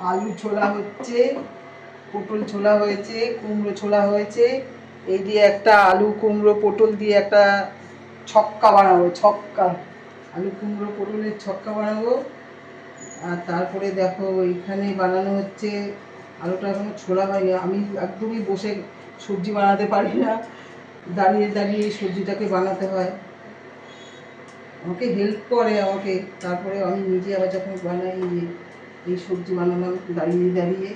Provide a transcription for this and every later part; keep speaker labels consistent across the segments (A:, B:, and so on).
A: আলু ছোলা হচ্ছে, পটল ছোলা হয়েছে, কুমড়ো ছোলা হয়েছে। এই দিয়ে একটা আলু, কুমড়ো, পটল দিয়ে একটা ছক্কা বানাবো, ছক্কা। আলু, কুমড়ো, পটলের ছক্কা বানাবো। আর তারপরে দেখো এখানে বানানো হচ্ছে আলুটা এখনও ছোলা হয়নি। আমি একদমই বসে সবজি বানাতে পারি না। দাঁড়িয়ে দাঁড়িয়ে সবজিটাকে বানাতে হয়। আমাকে হেল্প করে আমাকে। তারপরে আমি নিজে আবার যখন বানাই এই সবজি বানালাম, দাঁড়িয়ে দাঁড়িয়ে।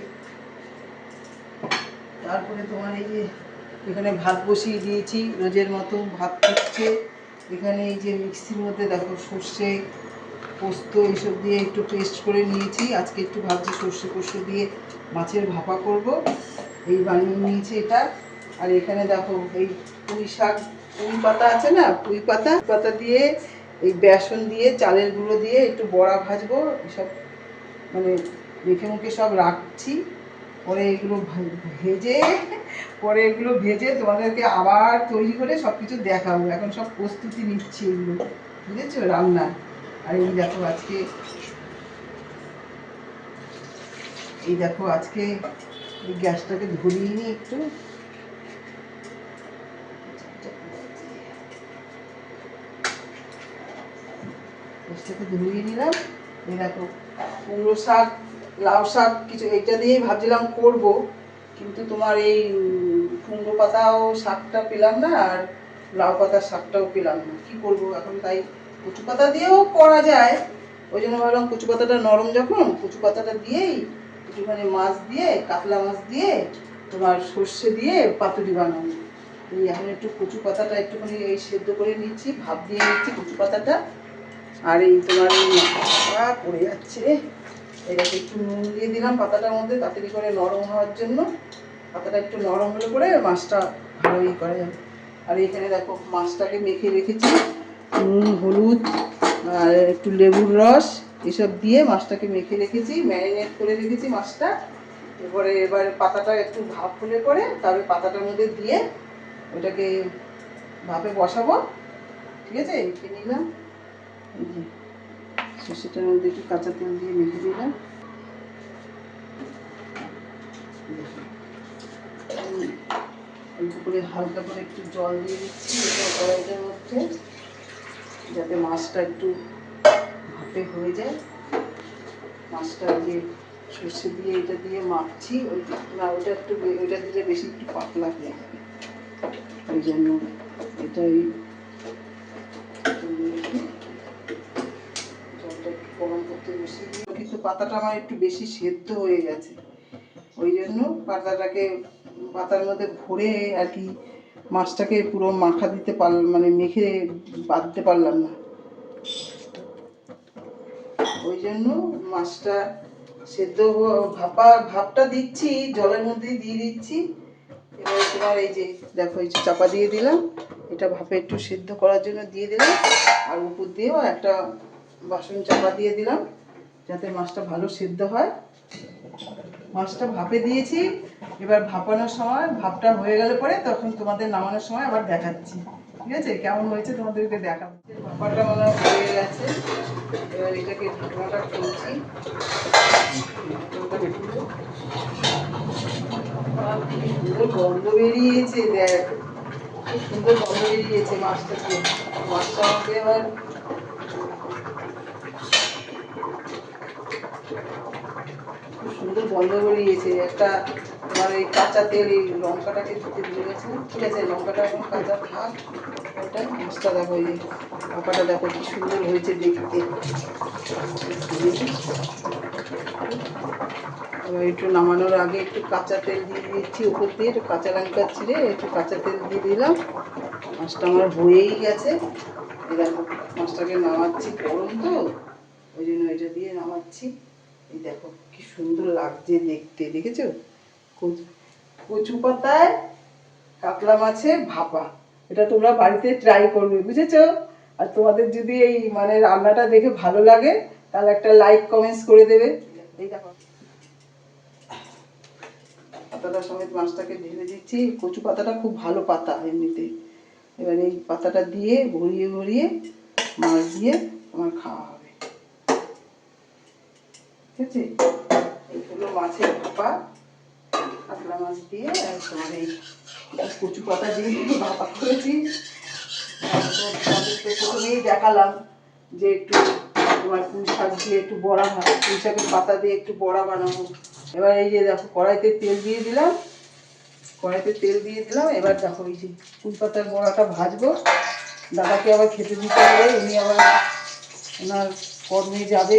A: তারপরে তোমার এই যে এখানে ভাত বসিয়ে দিয়েছি, রোজের মতো ভাত হচ্ছে। এখানে এই যে মিক্সির মধ্যে দেখো সর্ষে, পোস্ত এইসব দিয়ে একটু পেস্ট করে নিয়েছি। আজকে একটু ভাবছি সর্ষে পোস্ত দিয়ে মাছের ভাপা করব। এই বানিয়ে নিয়েছি এটা। আর এখানে দেখো এই পুঁই শাক, পুঁই পাতা আছে না, পুঁই পাতা? পাতা দিয়ে এই বেসন দিয়ে, চালের গুঁড়ো দিয়ে একটু বড়া ভাজবো, এসব মানে মেখে মুখে সব রাখছি, পরে এগুলো ভেজে, পরে এগুলো ভেজে তোমাদেরকে আবার তৈরি করে সব কিছু দেখাবো। এখন সব প্রস্তুতি নিচ্ছি এগুলো। বুঝেছ? রান্নার আর এই দেখো আজকে, এই দেখো আজকে এই গ্যাসটাকে ধরিয়ে নিই একটু। গ্যাসটাকে ধরিয়ে নিলাম। দেখো, কুমড়ো শাক, লাউ শাক, কিছু এইটা দিয়েই ভাবছিলাম করব, কিন্তু তোমার এই কুমড়ো পাতা ও শাকটা পেলাম না, আর লাউ পাতার শাকটাও পেলাম না। কি করব এখন তাই? কচু পাতা দিয়েও করা যায়। ওই জন্য ভাবলাম কচু পাতাটা নরম যখন, কচু পাতাটা দিয়েই একটুখানি মাছ দিয়ে, কাতলা মাছ দিয়ে, তোমার সর্ষে দিয়ে পাতুরি বানাবো। এই এখন একটু কচু পাতাটা একটুখানি এই সেদ্ধ করে নিচ্ছি, ভাপ দিয়ে নিচ্ছি কচু পাতাটা। আর এই তোমার মাথাটা পড়ে যাচ্ছে রে। এটাকে একটু নুন দিয়ে দিলাম পাতাটার মধ্যে তাড়াতাড়ি করে নরম হওয়ার জন্য? পাতাটা একটু নরম হলে পরে মাছটা ভালো ই করা। যাবে আর এখানে দেখো মাছটাকে মেখে রেখেছি। নুন, হলুদ, আর একটু লেবুর রস, এসব দিয়ে মাছটাকে মেখে রেখেছি, ম্যারিনেট করে রেখেছি মাছটা। এরপরে এবার পাতাটা একটু ভাপ হলে পরে তারপরে পাতাটার মধ্যে দিয়ে ওটাকে ভাপে বসাবো। ঠিক আছে? নিলাম। এই সর্ষেটার মধ্যে একটু কাঁচা তেল দিয়ে মেখে দিলাম। অল্প হালকা করে একটু জল দিয়ে দিচ্ছি এটা কড়াইটার মধ্যে, যাতে মাছটা একটু ভাপে হয়ে যায়। মাছটা যে সর্ষে দিয়ে এটা দিয়ে মাখছি না ওটা একটু, ওইটা দিলে বেশি একটু পাতলা হয়ে যাবে। ওই জন্য এটাই জলটা একটু গরম করতে বসিয়ে কিন্তু পাতাটা আমার একটু বেশি সেদ্ধ হয়ে গেছে। ওই জন্য পাতাটাকে, পাতার মধ্যে ভরে আর কি মাছটাকে পুরো মাখা দিতে পারলাম মানে মেখে বাঁধতে পারলাম না। ওই জন্য মাছটা সেদ্ধ ভাপা, ভাপটা দিচ্ছি, জলের মধ্যেই দিয়ে দিচ্ছি। এবার তোমার এই যে, দেখো, এই চাপা দিয়ে দিলাম। এটা ভাপে একটু সেদ্ধ করার জন্য দিয়ে দিলাম। আর উপর দিয়েও একটা বাসন চাপা দিয়ে দিলাম, যাতে মাছটা ভালো সিদ্ধ হয়। মাছটা ভাপে দিয়েছি। এবার ভাপানোর সময় ভাপটা হয়ে গেলে পরে তখন তোমাদের নামানোর সময় আবার দেখাচ্ছি। ঠিক আছে? কেমন হয়েছে তোমাদেরকে দেখাবো। ভাপাটা মনে হয় গেছে। এবার এটাকে ঢাকনাটা খুলছি গন্ধ বেরিয়েছে, দেখ। খুব সুন্দর গন্ধ বেরিয়েছে মাছটা দিয়ে মাছটা আমাকে এবার সুন্দর গন্ধ বেরিয়েছে একটা তোমার এই কাঁচা তেল, এই লঙ্কাটাকে দিতে ভুলে গেছে। ঠিক আছে, লঙ্কাটা এখন কাঁচা থাক, ওটা মাছটা দেখো এই লঙ্কাটা দেখো কি সুন্দর হয়েছে দেখতে। এবার একটু নামানোর আগে একটু কাঁচা তেল দিয়ে দিচ্ছি উপর দিয়ে, একটু কাঁচা লঙ্কা ছিঁড়ে একটু কাঁচা তেল দিয়ে দিলাম। মাছটা আমার হয়েই গেছে। দেখো মাছটাকে নামাচ্ছি গরম তো, ওই জন্য এটা দিয়ে নামাচ্ছি। এই দেখো কি সুন্দর লাগছে দেখতে, দেখেছ? কচু- পাতায় কাতলা মাছের ভাপা। এটা তোমরা বাড়িতে ট্রাই করবে, বুঝেছ? আর তোমাদের যদি এই মানে রান্নাটা দেখে ভালো লাগে, তাহলে একটা লাইক কমেন্টস করে দেবে। এই দেখো। পাতাটা সমেত মাছটাকে ঢেলে দিচ্ছি। কচু পাতাটা খুব ভালো পাতা এমনিতে। এবার এই পাতাটা দিয়ে ভরিয়ে ভরিয়ে মাছ দিয়ে তোমার খাওয়া ঠিক আছে? এই হলো মাছের ভাপা কাতলা মাছ দিয়ে আর তোমার পাতা দিয়ে ভাপা করেছি। প্রথমেই দেখালাম যে একটু তোমার পুঁই শাক দিয়ে একটু বড়া হয়, পুঁই শাকের পাতা দিয়ে একটু বড়া বানাবো। এবার এই যে দেখো, কড়াইতে তেল দিয়ে দিলাম। কড়াইতে তেল দিয়ে দিলাম। এবার দেখো এই যে পাতার বড়াটা ভাজবো। দাদাকে আবার খেতে দিতে হবে, উনি আবার ওনার কর্মে যাবে।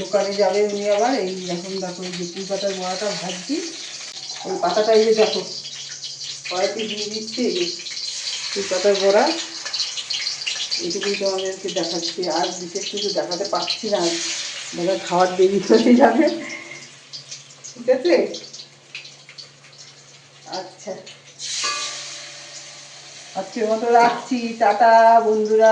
A: দোকানে যাবে উনি আবার, এই এখন দেখো এই যে ফুল পাতার বড়াটা ভাজছি, ওই পাতাটা এই যে দেখো, কড়াইতে দিয়ে দিচ্ছি, এই যে ফুল পাতার বড়া, এইটুকুই তোমাদেরকে দেখাচ্ছি, আর বিশেষ কিছু দেখাতে পারছি না দেখা খাওয়ার দেরি হয়ে যাবে, ঠিক আছে? আচ্ছা। আজকের মতো রাখছি, টাটা বন্ধুরা।